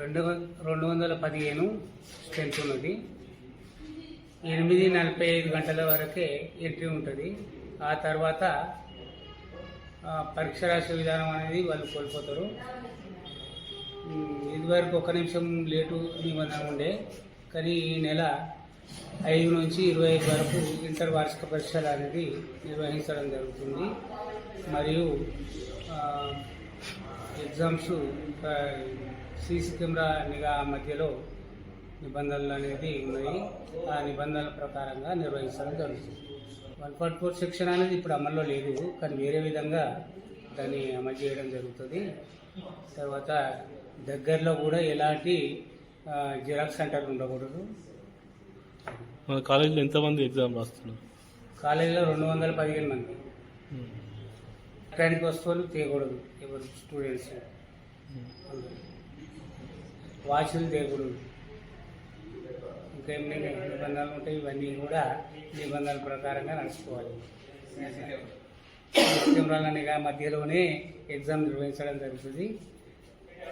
రెండు రెండు వందల పదిహేను స్ట్రెంత్ ఉన్నది. ఎనిమిది నలభై ఐదు గంటల వరకే ఎంట్రీ ఉంటుంది. ఆ తర్వాత పరీక్ష రాసే విధానం అనేది వాళ్ళు కోల్పోతారు. ఇదివరకు ఒక నిమిషం లేటు నిబంధన ఉండే కానీ ఈ నెల ఐదు నుంచి ఇరవై ఐదు వరకు ఇంటర్ వార్షిక పరీక్షలు అనేది నిర్వహించడం జరుగుతుంది. మరియు ఎగ్జామ్స్ సీసీ కెమెరా నిఘా మధ్యలో నిబంధనలు అనేది ఉన్నాయి. ఆ నిబంధనల ప్రకారంగా నిర్వహించడం జరుగుతుంది. వన్ ఫార్టీ ఫోర్ సెక్షన్ అనేది ఇప్పుడు అమల్లో లేదు కానీ వేరే విధంగా దాన్ని అమలు చేయడం జరుగుతుంది. తర్వాత దగ్గరలో కూడా ఎలాంటి జిరాక్స్ సెంటర్లు ఉండకూడదు. మన కాలేజీలో ఎంతమంది ఎగ్జామ్ రాస్తున్నారు? కాలేజీలో రెండు వందల పదిహేను మంది. ఎలక్ట్రానిక్ వస్తువులు తీయకూడదు. ఎవరు స్టూడెంట్స్ వాచ్లు తీయకూడదు. ఇంకేం నిబంధనలు ఉంటాయి ఇవన్నీ కూడా నిబంధనల ప్రకారంగా నడుచుకోవాలి. కెమెరాల నిఘా మధ్యలోనే ఎగ్జామ్ నిర్వహించడం జరుగుతుంది.